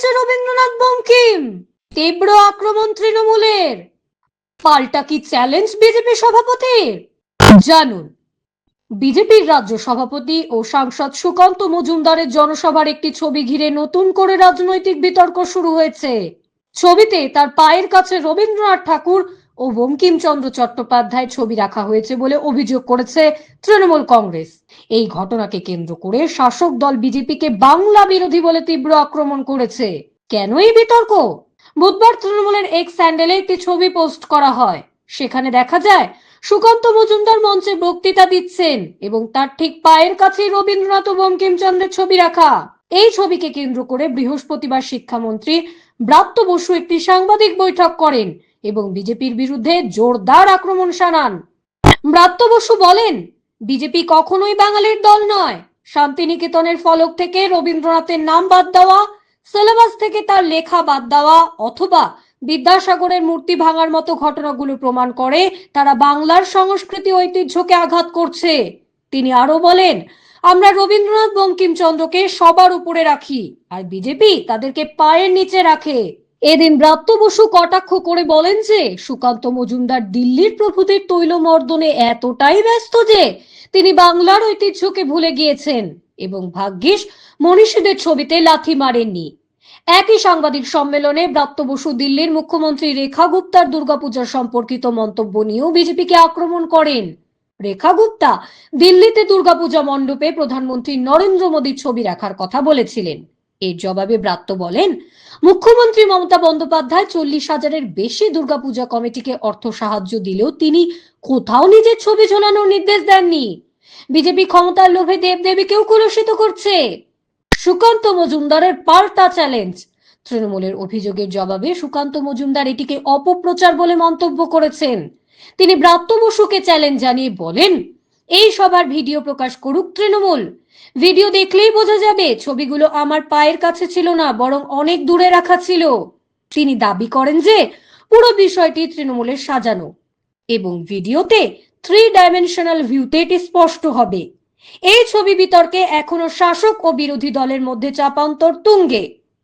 মঞ্চে রবীন্দ্রনাথ বঙ্কিম। তীব্র আক্রমণ তৃণমূলের। পাল্টা কি চ্যালেঞ্জ বিজেপি সভাপতির? জানুন। বিজেপির রাজ্য সভাপতি ও সাংসদ সুকান্ত মজুমদারের জনসভার একটি ছবি ঘিরে নতুন করে রাজনৈতিক বিতর্ক শুরু হয়েছে। ছবিতে তার পায়ের কাছে রবীন্দ্রনাথ ঠাকুর ও বঙ্কিমচন্দ্র চট্টোপাধ্যায় ছবি রাখা হয়েছে বলে অভিযোগ করেছে তৃণমূল কংগ্রেস। এই ঘটনাকে কেন্দ্র করে শাসক দল বিজেপিকে বাংলা বিরোধী বলে তীব্র আক্রমণ করেছে। কেনই বিতর্ক? বুধবার তৃণমূলের এক্স স্যান্ডেলে একটি ছবি পোস্ট করা হয়। সেখানে দেখা যায়, সুকান্ত মজুমদার মঞ্চে বক্তৃতা দিচ্ছেন এবং তার ঠিক পায়ের কাছেই রবীন্দ্রনাথ ও বঙ্কিমচন্দ্রের ছবি রাখা। এই ছবিকে কেন্দ্র করে বৃহস্পতিবার শিক্ষামন্ত্রী ব্রাত্য বসু একটি সাংবাদিক বৈঠক করেন। এবং বিজেপির বিরুদ্ধে জোরদার আক্রমণ শানান। ব্রাত্য বসু বলেন, বিজেপি কখনোই বাঙালির দল নয়। শান্তিনিকেতনের ফলক থেকে রবীন্দ্রনাথের নাম বাদ দেওয়া, সিলেবাস থেকে তার লেখা বাদ দেওয়া, অথবা বিদ্যাসাগরের মূর্তি ভাঙার মতো ঘটনাগুলো প্রমাণ করে তারা বাংলার সংস্কৃতি ঐতিহ্যকে আঘাত করছে। তিনি আরও বলেন, আমরা রবীন্দ্রনাথ বঙ্কিমচন্দ্রকে সবার উপরে রাখি, আর বিজেপি তাদেরকে পায়ের নিচে রাখে। এদিন ব্রাত্য বসু কটাক্ষ করে বলেন যে, সুকান্ত মজুমদার দিল্লির প্রভুদের তৈল মর্দনে এতটাই ব্যস্ত যে, তিনি বাংলার ঐতিহ্যকে ভুলে গিয়েছেন এবং ভাগ্যিস মনীষীদের ছবিতে লাথি মারেননি। একই সাংবাদিক সম্মেলনে ব্রাত্য বসু দিল্লির মুখ্যমন্ত্রী রেখা গুপ্তার দুর্গাপূজা সম্পর্কিত মন্তব্য নিয়েও বিজেপিকে আক্রমণ করেন। রেখা গুপ্তা দিল্লিতে দুর্গাপূজা মণ্ডপে প্রধানমন্ত্রী নরেন্দ্র মোদীর ছবি রাখার কথা বলেছিলেন। এর জবাবে ব্রাত্য বলেন, মুখ্যমন্ত্রী মমতা বন্দ্যোপাধ্যায় চল্লিশ হাজারের বেশি দুর্গাপূজা কমিটিকে অর্থ সাহায্য দিলেও তিনি কোথাও নিজের ছবি ঝোলানোর নির্দেশ দেননি। বিজেপি ক্ষমতার লোভে দেবদেবীকেও কলুষিত করছে। সুকান্ত মজুমদারের পাল্টা চ্যালেঞ্জ। তৃণমূলের অভিযোগের জবাবে সুকান্ত মজুমদার এটিকে অপপ্রচার বলে মন্তব্য করেছেন। তিনি ব্রাত্য বসুকে চ্যালেঞ্জ জানিয়ে বলেন এই সবার ভিডিও প্রকাশ করুক তৃণমূল। ভিডিও দেখলেই বোঝা যাবে ছবিগুলো আমার পায়ের কাছে ছিল না, বরং অনেক দূরে রাখা ছিল। তিনি দাবি করেন যে পুরো বিষয়টি তৃণমূলের সাজানো এবং ভিডিওতে থ্রি ডাইমেনশনাল ভিউতে এটি স্পষ্ট হবে। এই ছবি বিতর্কে এখনও শাসক ও বিরোধী দলের মধ্যে চাপান্তর তুঙ্গে।